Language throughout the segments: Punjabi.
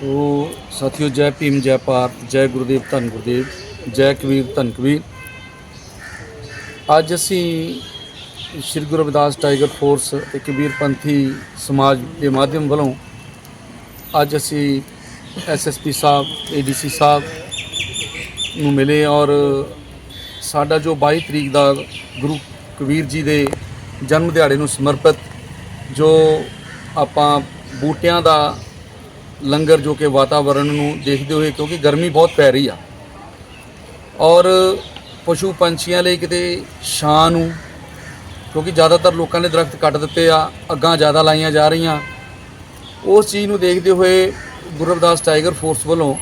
ਸਾਥੀਓ, ਜੈ ਭੀਮ, ਜੈ ਭਾਰਤ, ਜੈ ਗੁਰਦੇਵ, ਧੰਨ ਗੁਰਦੇਵ, ਜੈ ਕਬੀਰ, ਧੰਨ ਕਬੀਰ। ਅੱਜ ਅਸੀਂ ਸ਼੍ਰੀ ਗੁਰੂ ਰਵਿਦਾਸ ਟਾਈਗਰ ਫੋਰਸ ਤੇ ਕਬੀਰ ਪੰਥੀ ਸਮਾਜ ਦੇ ਮਾਧਿਅਮ ਵੱਲੋਂ ਅੱਜ ਅਸੀਂ ਐਸਐਸਪੀ ਸਾਹਿਬ ਏਡੀਸੀ ਸਾਹਿਬ ਨੂੰ ਮਿਲੇ ਔਰ ਸਾਡਾ ਜੋ 22 ਤਰੀਕ ਦਾ ਗੁਰੂ ਕਬੀਰ ਜੀ ਦੇ ਜਨਮ ਦਿਹਾੜੇ ਨੂੰ ਸਮਰਪਿਤ ਜੋ ਆਪਾਂ ਬੂਟਿਆਂ ਦਾ ਲੰਗਰ ਜੋ ਕਿ ਵਾਤਾਵਰਣ ਨੂੰ ਦੇਖਦੇ ਹੋਏ, ਕਿਉਂਕਿ ਗਰਮੀ ਬਹੁਤ ਪੈ ਰਹੀ ਆ। ਔਰ ਪਸ਼ੂ ਪੰਛੀਆਂ ਲਈ ਕਿਤੇ ਛਾਂ ਨੂੰ, ਕਿਉਂਕਿ ਜ਼ਿਆਦਾਤਰ ਲੋਕਾਂ ਨੇ ਦਰਖਤ ਕੱਟ ਦਿੱਤੇ ਆ, ਅੱਗਾਂ ਜ਼ਿਆਦਾ ਲਾਈਆਂ ਜਾ ਰਹੀਆਂ। ਉਸ ਚੀਜ਼ ਨੂੰ ਦੇਖਦੇ ਹੋਏ ਗੁਰੂ ਰਵਿਦਾਸ ਟਾਈਗਰ ਫੋਰਸ ਵੱਲੋਂ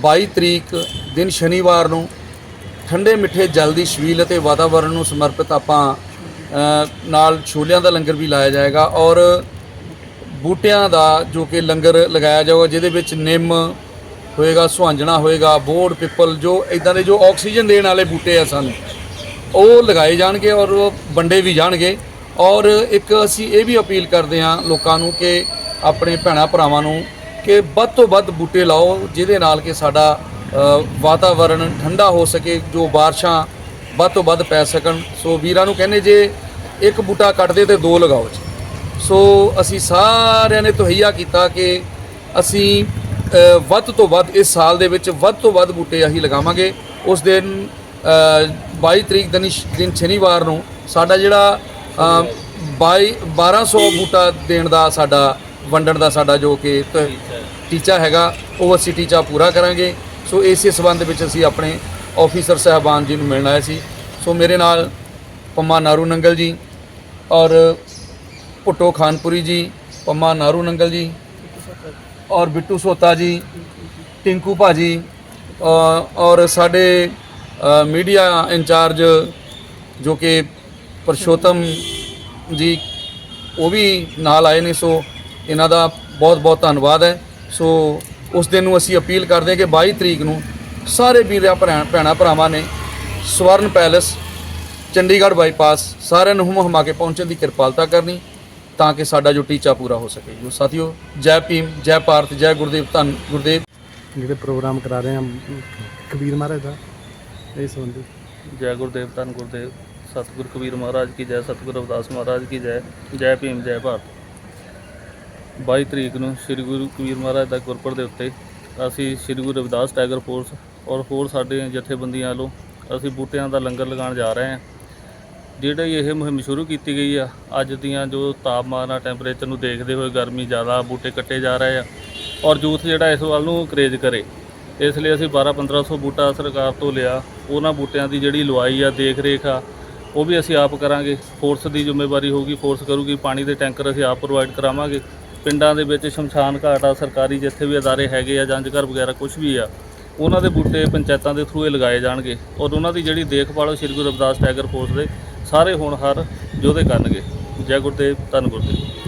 22 ਤਰੀਕ ਦਿਨ ਸ਼ਨੀਵਾਰ ਨੂੰ ਠੰਡੇ ਮਿੱਠੇ ਜਲ ਦੀ ਛਬੀਲ ਅਤੇ ਵਾਤਾਵਰਣ ਨੂੰ ਸਮਰਪਿਤ ਆਪਾਂ ਨਾਲ ਛੋਲਿਆਂ ਦਾ ਲੰਗਰ ਵੀ ਲਾਇਆ ਜਾਏਗਾ। ਔਰ ਬੂਟਿਆਂ ਦਾ ਜੋ ਕਿ ਲੰਗਰ ਲਗਾਇਆ ਜਾਊਗਾ ਜਿਹਦੇ ਵਿੱਚ ਨਿੰਮ ਹੋਏਗਾ ਸੁਹਾਂਜਣਾ ਹੋਏਗਾ ਬੋੜ ਪਿੱਪਲ ਜੋ ਇਦਾਂ ਦੇ ਜੋ ਆਕਸੀਜਨ ਦੇਣ ਵਾਲੇ ਬੂਟੇ ਆ ਸਨ ਉਹ ਲਗਾਏ ਜਾਣਗੇ ਔਰ ਵੰਡੇ ਵੀ ਜਾਣਗੇ। ਔਰ ਇੱਕ ਅਸੀਂ ਇਹ ਵੀ ਅਪੀਲ ਕਰਦੇ ਹਾਂ ਲੋਕਾਂ ਨੂੰ ਕਿ ਆਪਣੇ ਭੈਣਾਂ ਭਰਾਵਾਂ ਨੂੰ ਕਿ ਵੱਧ ਤੋਂ ਵੱਧ ਬੂਟੇ ਲਾਓ ਜਿਹਦੇ ਨਾਲ ਕਿ ਸਾਡਾ ਅ, ਵਾਤਾਵਰਣ ਠੰਡਾ ਹੋ ਸਕੇ ਜੋ ਬਾਰਿਸ਼ਾਂ ਵੱਧ ਤੋਂ ਵੱਧ ਪੈ ਸਕਣ। ਸੋ ਵੀਰਾਂ ਨੂੰ ਕਹਿੰਦੇ ਜੇ ਇੱਕ ਬੂਟਾ ਕੱਟਦੇ ਤੇ ਦੋ ਲਗਾਓ ਜੀ। ਸੋ ਅਸੀਂ ਸਾਰਿਆਂ ਨੇ ਤਹਈਆ ਕੀਤਾ ਕਿ ਅਸੀਂ ਵੱਧ ਤੋਂ ਵੱਧ ਇਸ ਸਾਲ ਦੇ ਵਿੱਚ ਵੱਧ ਤੋਂ ਵੱਧ ਬੂਟੇ ਅਸੀਂ ਲਗਾਵਾਂਗੇ। ਉਸ ਦਿਨ ਅ, 22 ਤਰੀਕ ਦਿਨ ਦਿਨ ਸ਼ਨੀਵਾਰ ਨੂੰ ਸਾਡਾ ਜਿਹੜਾ ਅ, 22 1200 ਬੂਟਾ ਦੇਣ ਦਾ ਸਾਡਾ ਵੰਡਣ ਦਾ ਸਾਡਾ ਜੋ ਕਿ ਟੀਚਾ ਹੈਗਾ ਉਹ ਅਸੀਂ ਟੀਚਾ ਪੂਰਾ ਕਰਾਂਗੇ। ਸੋ ਇਸੇ ਸਬੰਧ ਵਿੱਚ ਅਸੀਂ ਆਪਣੇ ਆਫੀਸਰ ਸਾਹਿਬਾਨ ਜੀ ਨੂੰ ਮਿਲਣ ਆਏ ਸੀ। ਸੋ ਮੇਰੇ ਨਾਲ ਪੰਮਾ ਨਾਰੂ ਨੰਗਲ ਜੀ ਔਰ ਭੁੱਟੋ ਖਾਨਪੁਰੀ ਜੀ ਪੰਮਾ ਨਾਰੂ ਨੰਗਲ ਜੀ ਔਰ ਬਿੱਟੂ ਸੋਤਾ ਜੀ ਟਿੰਕੂ ਭਾਜੀ ਅ, ਔਰ ਸਾਡੇ ਮੀਡੀਆ ਇੰਚਾਰਜ ਜੋ ਕਿ ਪਰਸ਼ੋਤਮ ਜੀ ਉਹ ਵੀ ਨਾਲ ਆਏ ਨੇ ਸੋ ਇਹਨਾਂ ਦਾ ਬਹੁਤ ਬਹੁਤ ਧੰਨਵਾਦ ਹੈ। ਸੋ ਉਸ ਦਿਨ ਨੂੰ ਅਸੀਂ ਅਪੀਲ ਕਰਦੇ ਹਾਂ ਕਿ 22 ਤਰੀਕ ਨੂੰ ਸਾਰੇ ਵੀਰਾਂ ਭਰਾ ਭੈਣਾਂ ਭਰਾਵਾਂ ਨੇ ਸਵਰਨ ਪੈਲੇਸ ਚੰਡੀਗੜ੍ਹ ਬਾਈਪਾਸ ਸਾਰਿਆਂ ਨੂੰ ਹੁਮ ਹਮਾ ਕੇ ਪਹੁੰਚਣ ਦੀ ਕਿਰਪਾਲਤਾ ਕਰਨੀ। ਤਾਂ ਕਿ ਸਾਡਾ ਜੋ ਟੀਚਾ ਪੂਰਾ ਹੋ ਸਕੇ। ਜੋ ਸਾਥੀਓ ਜੈ ਭੀਮ ਜੈ ਭਾਰਤ ਜੈ ਗੁਰਦੇਵ ਧੰਨ ਗੁਰਦੇਵ। ਜਿਹੜੇ ਪ੍ਰੋਗਰਾਮ ਕਰਾ ਰਹੇ ਹਾਂ ਕਬੀਰ ਮਹਾਰਾਜ ਦਾ ਇਸ ਸੰਬੰਧੀ। ਜੈ ਗੁਰਦੇਵ ਧੰਨ ਗੁਰਦੇਵ ਸਤਿਗੁਰ ਕਬੀਰ ਮਹਾਰਾਜ ਕੀ ਜੈ ਸਤਿਗੁਰ ਰਵਿਦਾਸ ਮਹਾਰਾਜ ਕੀ ਜੈ ਜੈ ਭੀਮ ਜੈ ਭਾਰਤ। 22 ਤਰੀਕ ਨੂੰ ਸ੍ਰੀ ਗੁਰੂ ਕਬੀਰ ਮਹਾਰਾਜ ਦਾ ਗੁਰਪੁਰਬ ਦੇ ਉੱਤੇ ਅਸੀਂ ਸ੍ਰੀ ਗੁਰੂ ਰਵਿਦਾਸ ਟਾਈਗਰ ਫੋਰਸ ਔਰ ਹੋਰ ਸਾਡੇ ਜਥੇਬੰਦੀਆਂ ਵੱਲੋਂ ਅਸੀਂ ਬੂਟਿਆਂ ਦਾ ਲੰਗਰ ਲਗਾਉਣ ਜਾ ਰਹੇ ਹਾਂ। ਜਿਹੜੀ ਇਹ ਮੁਹਿੰਮ ਸ਼ੁਰੂ ਕੀਤੀ ਗਈ ਆ, ਅੱਜ ਦੀਆਂ ਜੋ ਤਾਪਮਾਨ ਆ ਟੈਂਪਰੇਚਰ ਨੂੰ ਦੇਖਦੇ ਹੋਏ ਗਰਮੀ ਜ਼ਿਆਦਾ ਬੂਟੇ ਕੱਟੇ ਜਾ ਰਹੇ ਆ ਔਰ ਯੂਥ ਜਿਹੜਾ ਇਸ ਵੱਲ ਨੂੰ ਕਰੇਜ ਕਰੇ। ਇਸ ਲਈ ਅਸੀਂ 12 1500 ਬੂਟਾ ਸਰਕਾਰ ਤੋਂ ਲਿਆ। ਉਹਨਾਂ ਬੂਟਿਆਂ ਦੀ ਜਿਹੜੀ ਲਵਾਈ ਆ ਦੇਖ ਰੇਖ ਆ, ਉਹ ਵੀ ਅਸੀਂ ਆਪ ਕਰਾਂਗੇ। ਫੋਰਸ ਦੀ ਜ਼ਿੰਮੇਵਾਰੀ ਹੋਊਗੀ ਫੋਰਸ ਕਰੂਗੀ। ਪਾਣੀ ਦੇ ਟੈਂਕਰ ਅਸੀਂ ਆਪ ਪ੍ਰੋਵਾਈਡ ਕਰਾਵਾਂਗੇ। ਪਿੰਡਾਂ ਦੇ ਵਿੱਚ ਸ਼ਮਸ਼ਾਨ ਘਾਟ ਆ, ਸਰਕਾਰੀ ਜਿੱਥੇ ਵੀ ਅਦਾਰੇ ਹੈਗੇ ਆ ਜੰਜ ਘਰ ਵਗੈਰਾ ਕੁਝ ਵੀ ਆ, ਉਹਨਾਂ ਦੇ ਬੂਟੇ ਪੰਚਾਇਤਾਂ ਦੇ ਥਰੂ ਇਹ ਲਗਾਏ ਜਾਣਗੇ। ਔਰ ਉਹਨਾਂ ਦੀ ਜਿਹੜੀ ਦੇਖਭਾਲ ਉਹ ਸ਼੍ਰੀ ਗੁਰੂ ਰਵਿਦਾਸ ਟਾਈਗਰ ਫੋਰਸ ਦੇ ਸਾਰੇ ਹੋਣਹਾਰ ਯੋਧੇ ਕਰਨਗੇ। ਜੈ ਗੁਰਦੇਵ ਧੰਨ ਗੁਰਦੇਵ।